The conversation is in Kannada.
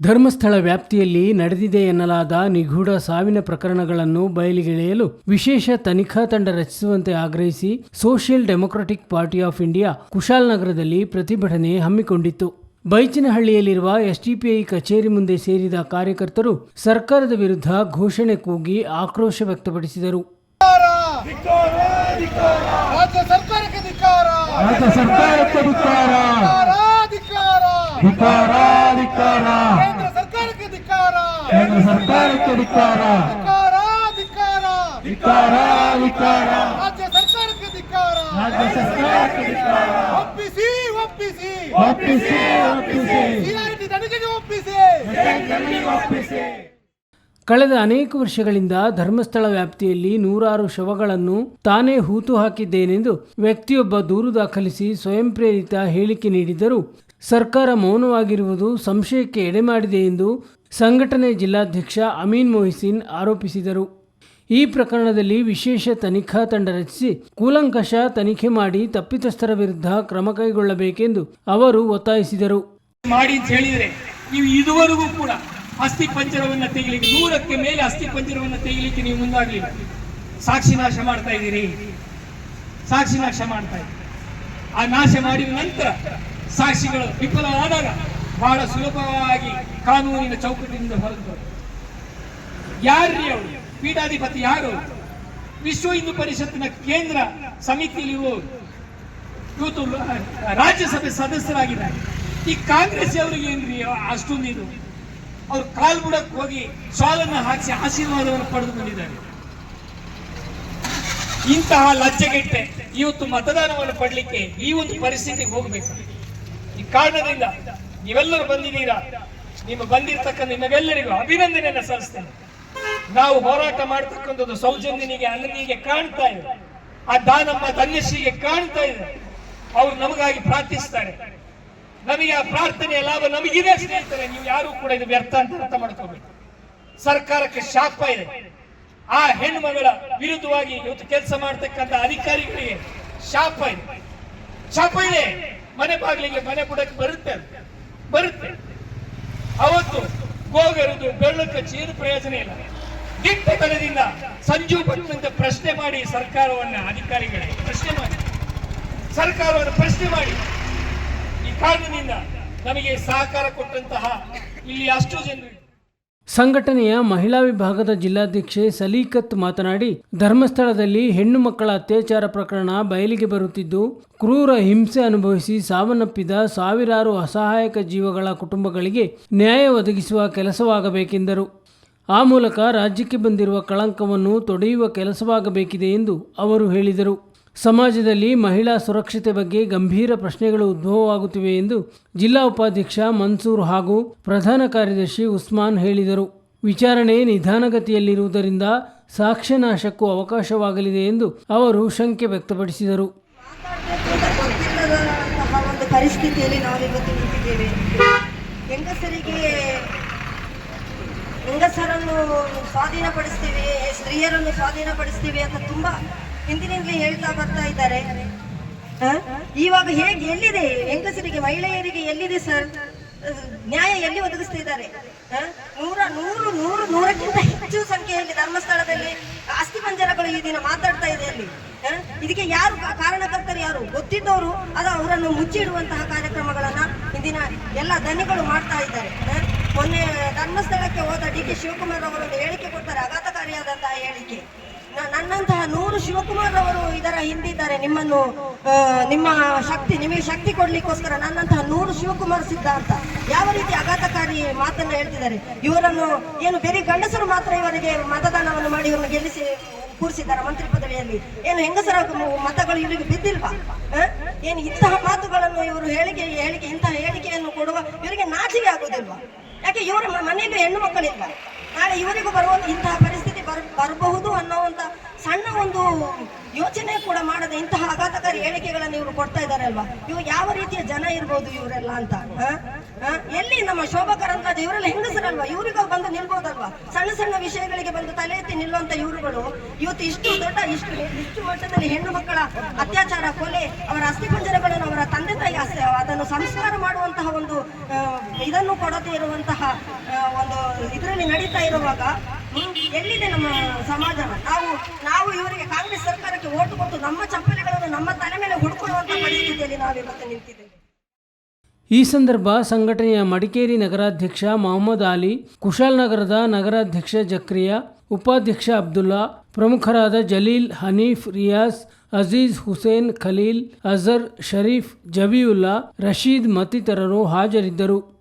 ಧರ್ಮಸ್ಥಳ ವ್ಯಾಪ್ತಿಯಲ್ಲಿ ನಡೆದಿದೆ ಎನ್ನಲಾದ ನಿಗೂಢ ಸಾವಿನ ಪ್ರಕರಣಗಳನ್ನು ಬಯಲಿಗೆಳೆಯಲು ವಿಶೇಷ ತನಿಖಾ ತಂಡ ರಚಿಸುವಂತೆ ಆಗ್ರಹಿಸಿ Social Democratic Party of India ಕುಶಾಲನಗರದಲ್ಲಿ ಪ್ರತಿಭಟನೆ ಹಮ್ಮಿಕೊಂಡಿತ್ತು. ಬೈಚಿನಹಳ್ಳಿಯಲ್ಲಿರುವ ಎಸ್ಡಿಪಿಐ ಕಚೇರಿ ಮುಂದೆ ಸೇರಿದ ಕಾರ್ಯಕರ್ತರು ಸರ್ಕಾರದ ವಿರುದ್ಧ ಘೋಷಣೆ ಕೂಗಿ ಆಕ್ರೋಶ ವ್ಯಕ್ತಪಡಿಸಿದರು. ರಾಜ್ಯ ಸರ್ಕಾರಕ್ಕೆ ಧಿಕ್ಕಾರ ರಾಜ್ಯ ಸರ್ಕಾರಕ್ಕೆ ಧಿಕ್ಕಾರ ಧಿಕ್ಕಾರ ಧಿಕ್ಕಾರ ಧಿಕ್ಕಾರ ಕೇಂದ್ರ ಸರ್ಕಾರಕ್ಕೆ ಧಿಕ್ಕಾರ ಕೇಂದ್ರ ಸರ್ಕಾರಕ್ಕೆ ಧಿಕ್ಕಾರ ಧಿಕ್ಕಾರ ಧಿಕ್ಕಾರ ರಾಜ್ಯ ಸರ್ಕಾರಕ್ಕೆ ಧಿಕ್ಕಾರ ರಾಜ್ಯ ಸರ್ಕಾರಕ್ಕೆ ಧಿಕ್ಕಾರ ಒಪ್ಪಿಸಿ ಒಪ್ಪಿಸಿ. ಒಪ್ಪಿಸಿ ಒಪ್ಪಿಸಿ. ಸಿಐಟಿ ತನಿಖೆಗೆ ಒಪ್ಪಿಸಿ. ಒಪ್ಪಿಸಿ. ಕಳೆದ ಅನೇಕ ವರ್ಷಗಳಿಂದ ಧರ್ಮಸ್ಥಳ ವ್ಯಾಪ್ತಿಯಲ್ಲಿ ನೂರಾರು ಶವಗಳನ್ನು ತಾನೇ ಹೂತು ಹಾಕಿದ್ದೇನೆಂದು ವ್ಯಕ್ತಿಯೊಬ್ಬ ದೂರು ದಾಖಲಿಸಿ ಸ್ವಯಂ ಪ್ರೇರಿತ ಹೇಳಿಕೆ ನೀಡಿದ್ದರೂ. ಸರ್ಕಾರ ಮೌನವಾಗಿರುವುದು ಸಂಶಯಕ್ಕೆ ಎಡೆಮಾಡಿದೆ ಎಂದು ಸಂಘಟನೆ ಜಿಲ್ಲಾಧ್ಯಕ್ಷ ಅಮೀನ್ ಮೊಹಿಸಿನ್ ಆರೋಪಿಸಿದರು. ಈ ಪ್ರಕರಣದಲ್ಲಿ ವಿಶೇಷ ತನಿಖಾ ತಂಡ ರಚಿಸಿ ಕೂಲಂಕಷ ತನಿಖೆ ಮಾಡಿ ತಪ್ಪಿತಸ್ಥರ ವಿರುದ್ಧ ಕ್ರಮ ಕೈಗೊಳ್ಳಬೇಕೆಂದು ಅವರು ಒತ್ತಾಯಿಸಿದರು. ಮಾಡಿ ಅಂತ ಹೇಳಿದರೆ ನೀವು ಇದುವರೆಗೂ ಕೂಡ ಅಸ್ಥಿ ಪಂಜರವನ್ನು ತೆಗಿಲಿಕ್ಕೆ ನೂರಕ್ಕೆ ಮೇಲೆ ಅಸ್ಥಿ ಪಂಜರವನ್ನು ತೆಗಿಲಿಕ್ಕೆ ನೀವು ಮುಂದಾಗಲಿಲ್ಲ. ಸಾಕ್ಷಿ ನಾಶ ಮಾಡ್ತಾ ಇದ್ದೀರಿ. ಸಾಕ್ಷಿ ನಾಶ ಮಾಡ್ತಾ ಇದ್ದೀರಿ. ಆ ನಾಶ ಮಾಡಿದ ನಂತರ ಸಾಕ್ಷಿಗಳು ವಿಫಲವಾದಾಗ ಬಹಳ ಸುಲಭವಾಗಿ ಕಾನೂನಿನ ಚೌಕಟ್ಟಿನಿಂದ ಬರುತ್ತೆ. ಯಾರ್ರೀ ಅವರು? ಪೀಠಾಧಿಪತಿ ಯಾರು? ವಿಶ್ವ ಹಿಂದೂ ಪರಿಷತ್ತಿನ ಕೇಂದ್ರ ಸಮಿತಿಯಲ್ಲಿ ಇವತ್ತು ರಾಜ್ಯಸಭೆ ಸದಸ್ಯರಾಗಿದ್ದಾರೆ. ಈ ಕಾಂಗ್ರೆಸ್ ಅವರಿಗೆ ಏನ್ರಿ ಅಷ್ಟೊಂದು ಇದು? ಅವ್ರು ಕಾಲ್ ಬುಡಕ್ಕೆ ಹೋಗಿ ಸಾಲನ್ನು ಹಾಕಿಸಿ ಆಶೀರ್ವಾದವನ್ನು ಪಡೆದು ಬಂದಿದ್ದಾರೆ. ಇಂತಹ ಲಜ್ಜೆಗೆಟ್ಟೆ ಇವತ್ತು ಮತದಾನವನ್ನು ಪಡಲಿಕ್ಕೆ ಈ ಒಂದು ಪರಿಸ್ಥಿತಿಗೆ ಹೋಗಬೇಕು. ಈ ಕಾರಣದಿಂದ ನೀವೆಲ್ಲರೂ ಬಂದಿದ್ದೀರಾ? ನಿಮ್ಮ ಬಂದಿರ್ತಕ್ಕಂಥ ನಿಮಗೆಲ್ಲರಿಗೂ ಅಭಿನಂದನೆಯನ್ನು ಸಲ್ಲಿಸ್ತೇನೆ. ನಾವು ಹೋರಾಟ ಮಾಡ್ತಕ್ಕಂಥದ್ದು ಸೌಜನ್ಯನಿಗೆ ಅನ್ನನಿಗೆ ಕಾಣ್ತಾ ಇದೆ. ಆ ದಾನಮ್ಮ ಧನ್ಯಶ್ರೀಗೆ ಕಾಣ್ತಾ ಇದೆ. ಅವ್ರು ನಮಗಾಗಿ ಪ್ರಾರ್ಥಿಸ್ತಾರೆ. ನಮಗೆ ಆ ಪ್ರಾರ್ಥನೆಯ ಲಾಭ ನಮಗಿದೆ ಸ್ನೇಹಿತರೆ. ನೀವು ಯಾರು ಕೂಡ ಇದು ವ್ಯರ್ಥ ಅಂತ ಅರ್ಥ ಮಾಡ್ಕೋಬೇಕು ಸರ್ಕಾರಕ್ಕೆ ಶಾಪ ಇದೆ. ಆ ಹೆಣ್ಮಗಳ ವಿರುದ್ಧವಾಗಿ ಇವತ್ತು ಕೆಲಸ ಮಾಡ್ತಕ್ಕಂಥ ಅಧಿಕಾರಿಗಳಿಗೆ ಶಾಪ ಇದೆ. ಶಾಪ ಇದೆ. ಮನೆ ಬಾಗಿಲಿಗೆ ಮನೆ ಬುಡಕ್ಕೆ ಬರುತ್ತೆ. ಬರುತ್ತೆ. ಅವತ್ತು ಗೋಗರುದು ಬೆರಳು ಕಚ್ಚಿ ಏನು ಪ್ರಯೋಜನ ಇಲ್ಲ. ದಿಟ್ಟತನದಿಂದ ಸಂಜು ಭಟ್ನಂತ ಪ್ರಶ್ನೆ ಮಾಡಿ ಸರ್ಕಾರವನ್ನ ಅಧಿಕಾರಿಗಳಿಗೆ ಪ್ರಶ್ನೆ ಮಾಡಿ. ಸರ್ಕಾರವನ್ನು ಪ್ರಶ್ನೆ ಮಾಡಿ. ಈ ಕಾರಣದಿಂದ ನಮಗೆ ಸಹಕಾರ ಕೊಟ್ಟಂತಹ ಇಲ್ಲಿ ಅಷ್ಟು ಜನರು ಸಂಘಟನೆಯ ಮಹಿಳಾ ವಿಭಾಗದ ಜಿಲ್ಲಾಧ್ಯಕ್ಷೆ ಸಲೀಕತ್ ಮಾತನಾಡಿ, ಧರ್ಮಸ್ಥಳದಲ್ಲಿ ಹೆಣ್ಣು ಮಕ್ಕಳ ಅತ್ಯಾಚಾರ ಪ್ರಕರಣ ಬಯಲಿಗೆ ಬರುತ್ತಿದ್ದು, ಕ್ರೂರ ಹಿಂಸೆ ಅನುಭವಿಸಿ ಸಾವನ್ನಪ್ಪಿದ ಸಾವಿರಾರು ಅಸಹಾಯಕ ಜೀವಗಳ ಕುಟುಂಬಗಳಿಗೆ ನ್ಯಾಯ ಒದಗಿಸುವ ಕೆಲಸವಾಗಬೇಕೆಂದರು. ಆ ಮೂಲಕ ರಾಜ್ಯಕ್ಕೆ ಬಂದಿರುವ ಕಳಂಕವನ್ನು ತೊಡೆಯುವ ಕೆಲಸವಾಗಬೇಕಿದೆ ಎಂದು ಅವರು ಹೇಳಿದರು. ಸಮಾಜದಲ್ಲಿ ಮಹಿಳಾ ಸುರಕ್ಷತೆ ಬಗ್ಗೆ ಗಂಭೀರ ಪ್ರಶ್ನೆಗಳು ಉದ್ಭವವಾಗುತ್ತಿವೆ ಎಂದು ಜಿಲ್ಲಾ ಉಪಾಧ್ಯಕ್ಷ ಮನ್ಸೂರ್ ಹಾಗೂ ಪ್ರಧಾನ ಕಾರ್ಯದರ್ಶಿ ಉಸ್ಮಾನ್ ಹೇಳಿದರು. ವಿಚಾರಣೆ ನಿಧಾನಗತಿಯಲ್ಲಿರುವುದರಿಂದ ಸಾಕ್ಷ್ಯನಾಶಕ್ಕೂ ಅವಕಾಶವಾಗಲಿದೆ ಎಂದು ಅವರು ಶಂಕೆ ವ್ಯಕ್ತಪಡಿಸಿದರು. ಹೆಂಗಸರನ್ನು ಸ್ವಾಧೀನಪಡಿಸ್ತೀವಿ, ಸ್ತ್ರೀಯರನ್ನು ಸ್ವಾಧೀನಪಡಿಸ್ತೀವಿ ಅಂತ ತುಂಬಾ ಹಿಂದಿನಿಂದಲೇ ಹೇಳ್ತಾ ಬರ್ತಾ ಇದ್ದಾರೆ? ಇವಾಗ ಹೇಗೆ ಎಲ್ಲಿದೆ? ಹೆಂಗಸರಿಗೆ, ಮಹಿಳೆಯರಿಗೆ ಎಲ್ಲಿದೆ ಸರ್? ನ್ಯಾಯ ಎಲ್ಲಿ ಒದಗಿಸ್ತಾ ಇದ್ದಾರೆ? ನೂರ, ನೂರು ನೂರು, ನೂರಕ್ಕಿಂತ ಹೆಚ್ಚು ಸಂಖ್ಯೆಯಲ್ಲಿ ಧರ್ಮಸ್ಥಳದಲ್ಲಿ ಅಸ್ಥಿ ಪಂಜರಗಳು ಈ ದಿನ ಮಾತಾಡ್ತಾ ಇದೆ ಅಲ್ಲಿ. ಇದಕ್ಕೆ ಯಾರು ಕಾರಣಕರ್ತರು ಯಾರು? ಗೊತ್ತಿದ್ದವರು ಅದು ಅವರನ್ನು ಮುಚ್ಚಿಡುವಂತಹ ಕಾರ್ಯಕ್ರಮಗಳನ್ನ ಇಂದಿನ ಎಲ್ಲ ಧನಿಗಳು ಮಾಡ್ತಾ ಇದ್ದಾರೆ? ಮೊನ್ನೆ ಧರ್ಮಸ್ಥಳಕ್ಕೆ ಹೋದ ಡಿ ಕೆ ಶಿವಕುಮಾರ್ ಅವರೊಂದು ಹೇಳಿಕೆ ಕೊಡ್ತಾರೆ, ಆಘಾತಕಾರಿಯಾದಂತಹ ಹೇಳಿಕೆ. ನನ್ನಂತಹ ನೂರು ಶಿವಕುಮಾರ್ ಅವರು ಇದರ ಹಿಂದಿದ್ದಾರೆ. ನಿಮ್ಮನ್ನು ನಿಮ್ಮ ಶಕ್ತಿ, ನಿಮಗೆ ಶಕ್ತಿ ಕೊಡ್ಲಿಕ್ಕೋಸ್ಕರ ನನ್ನಂತಹ ನೂರು ಶಿವಕುಮಾರ್ ಸಿದ್ಧ ಅಂತ ಯಾವ ರೀತಿ ಆಘಾತಕಾರಿ ಮಾತನ್ನು ಹೇಳ್ತಿದ್ದಾರೆ. ಇವರನ್ನು ಏನು ಬೇರೆ ಗಂಡಸರು ಮಾತ್ರ ಇವರಿಗೆ ಮತದಾನವನ್ನು ಮಾಡಿ ಇವರನ್ನು ಗೆಲ್ಲಿಸಿ ಕೂರಿಸಿದ್ದಾರೆ ಮಂತ್ರಿ ಪದವಿಯಲ್ಲಿ. ಏನು ಹೆಂಗಸರ ಮತಗಳು ಇವರಿಗೆ ಬಿದ್ದಿಲ್ವಾ? ಏನು ಇಂತಹ ಮಾತುಗಳನ್ನು ಇವರು ಹೇಳಿಕೆ ಹೇಳಿಕೆ, ಇಂತಹ ಹೇಳಿಕೆಯನ್ನು ಕೊಡುವ ಇವರಿಗೆ ನಾಚಿಕೆ ಆಗುವುದಿಲ್ವಾ ಯಾಕೆ ಇವರ ಮನೆಯಲ್ಲಿ ಹೆಣ್ಣು ಮಕ್ಕಳಿಲ್ವಾ? ನಾಳೆ ಇವರಿಗೂ ಬರುವ ಇಂತಹ ಪರಿಸ್ಥಿತಿ ಬರ್, ಬರಬಹುದು ಒಂದು ಸಣ್ಣ ಒಂದು ಯೋಚನೆ ಕೂಡ ಮಾಡದೆ ಇಂತಹ ಆಘಾತಕಾರಿ ಹೇಳಿಕೆಗಳನ್ನು ಇವರು ಕೊಡ್ತಾ ಇದ್ದಾರೆ ಅಲ್ವಾ? ಇವು ಯಾವ ರೀತಿಯ ಜನ ಇರ್ಬೋದು ಇವರೆಲ್ಲ ಅಂತ? ಎಲ್ಲಿ ನಮ್ಮ ಶೋಭಾ ಇವರೆಲ್ಲ ಹೆಂಗಸರಲ್ವಾ? ಇವರಿಗೂ ಬಂದು ನಿಲ್ಬೋದಲ್ವಾ? ಸಣ್ಣ ಸಣ್ಣ ವಿಷಯಗಳಿಗೆ ಬಂದು ತಲೆ ಎತ್ತಿ ನಿಲ್ಲುವಂತ ಇವರುಗಳು, ಇವತ್ತು ಇಷ್ಟು ದೊಡ್ಡ, ಇಷ್ಟು ಇಷ್ಟು ಮಟ್ಟದಲ್ಲಿ ಹೆಣ್ಣು ಮಕ್ಕಳ ಅತ್ಯಾಚಾರ, ಕೊಲೆ, ಅವರ ಅಸ್ಥಿಪಂಜರಗಳನ್ನು ಅವರ ತಂದೆ ತಾಯಿ ಆಸ್ತಿ ಅದನ್ನು ಸಂಸ್ಕಾರ ಮಾಡುವಂತಹ ಒಂದು ಇದನ್ನು ಕೊಡದೇ ಇರುವಂತಹ ಒಂದು ಇದರಲ್ಲಿ ನಡೀತಾ ಇರುವಾಗ ಎಲ್ಲಿದೆ ನಮ್ಮ ಸಮಾಜ ನಾವು ನಾವು ಇವರಿಗೆ ಕಾಂಗ್ರೆಸ್ ಸರ್ಕಾರಕ್ಕೆ ಓಟು ಕೊಟ್ಟು ನಮ್ಮ ಚಪ್ಪಲಿಗಳನ್ನು ನಮ್ಮ ತಲೆ ಮೇಲೆ ಹುಡುಕೊಳ್ಳುವಂತ ಪರಿಸ್ಥಿತಿಯಲ್ಲಿ ನಾವಿವತ್ತು ನಿಂತಿದ್ದೇವೆ. ಈ ಸಂದರ್ಭ ಸಂಘಟನೆಯ ಮಡಿಕೇರಿ ನಗರಾಧ್ಯಕ್ಷ ಮೊಹಮ್ಮದ್ ಅಲಿ ಕುಶಾಲನಗರದ ನಗರಾಧ್ಯಕ್ಷ ಜಕ್ರಿಯಾ, ಉಪಾಧ್ಯಕ್ಷ ಅಬ್ದುಲ್ಲಾ, ಪ್ರಮುಖರಾದ ಜಲೀಲ್ ಹನೀಫ್ ರಿಯಾಸ್ ಅಜೀಜ್ ಹುಸೇನ್ ಖಲೀಲ್, ಅಜರ್ ಶರೀಫ್, ಜಬೀವುಲ್ಲಾ, ರಶೀದ್ ಮತ್ತಿತರರು ಹಾಜರಿದ್ದರು.